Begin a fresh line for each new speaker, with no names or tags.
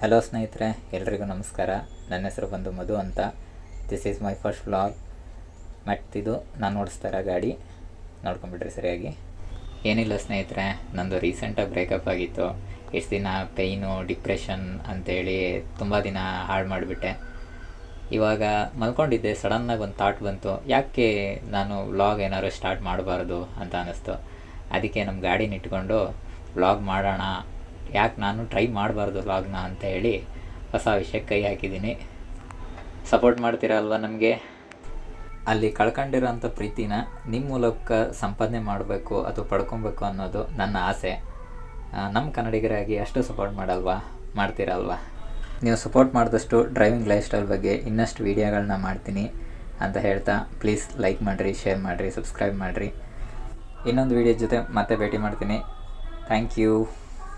Hello ಸ್ನೇಹಿತರೆ, ಎಲ್ರಿಗೂ ನಮಸ್ಕಾರ. ನನ್ನ ಹೆಸರು ಬಂದು ಮಧು ಅಂತ. This is my first vlog ಮತ್ತಿದು ನಾನು ಓಡಿಸ್ತಾರ ಗಾಡಿ. ನೋಡ್ಕೊಂಬಿಡ್ರಿ ಸರಿಯಾಗಿ. ಏನಿಲ್ಲ ಸ್ನೇಹಿತರೆ, ನಂದು ರೀಸೆಂಟಾಗಿ ಬ್ರೇಕಪ್ ಆಗಿತ್ತು. ಎಷ್ಟು ದಿನ ಪೇಯ್ನು ಡಿಪ್ರೆಷನ್ ಅಂತೇಳಿ ತುಂಬ ದಿನ ಹಾಳು ಮಾಡಿಬಿಟ್ಟೆ. ಇವಾಗ ಮಲ್ಕೊಂಡಿದ್ದೆ ಸಡನ್ನಾಗಿ ಒಂದು ಥಾಟ್ ಬಂತು. ಯಾಕೆ ನಾನು ವ್ಲಾಗ್ ಏನಾದ್ರು ಸ್ಟಾರ್ಟ್ ಮಾಡಬಾರ್ದು ಅಂತ ಅನ್ನಿಸ್ತು ಅದಕ್ಕೆ ನಮ್ಮ ಗಾಡಿನ ಇಟ್ಕೊಂಡು ವ್ಲಾಗ್ ಮಾಡೋಣ ಯಾಕೆ ನಾನು ಟ್ರೈ ಮಾಡಬಾರ್ದು ಲಾಗ್ನ ಅಂತ ಹೇಳಿ ಹೊಸ ವಿಷಯಕ್ಕೆ ಕೈ ಹಾಕಿದ್ದೀನಿ. ಸಪೋರ್ಟ್ ಮಾಡ್ತೀರಲ್ವ ನಮಗೆ? ಅಲ್ಲಿ ಕಳ್ಕೊಂಡಿರೋಂಥ ಪ್ರೀತಿನ ನಿಮ್ಮ ಮೂಲಕ ಸಂಪಾದನೆ ಮಾಡಬೇಕು ಅಥವಾ ಪಡ್ಕೊಬೇಕು ಅನ್ನೋದು ನನ್ನ ಆಸೆ. ನಮ್ಮ ಕನ್ನಡಿಗರಾಗಿ ಅಷ್ಟು ಸಪೋರ್ಟ್ ಮಾಡಲ್ವಾ? ಮಾಡ್ತೀರಲ್ವಾ ನೀವು ಸಪೋರ್ಟ್ ಮಾಡಿದಷ್ಟು ಡ್ರೈವಿಂಗ್ ಲೈಫ್ ಸ್ಟೈಲ್ ಬಗ್ಗೆ ಇನ್ನಷ್ಟು ವೀಡಿಯೋಗಳನ್ನ ಮಾಡ್ತೀನಿ ಅಂತ ಹೇಳ್ತಾ ಪ್ಲೀಸ್ ಲೈಕ್ ಮಾಡಿರಿ ಶೇರ್ ಮಾಡಿರಿ ಸಬ್ಸ್ಕ್ರೈಬ್ ಮಾಡಿರಿ. ಇನ್ನೊಂದು ವೀಡಿಯೋ ಜೊತೆ ಮತ್ತೆ ಭೇಟಿ ಮಾಡ್ತೀನಿ. Thank you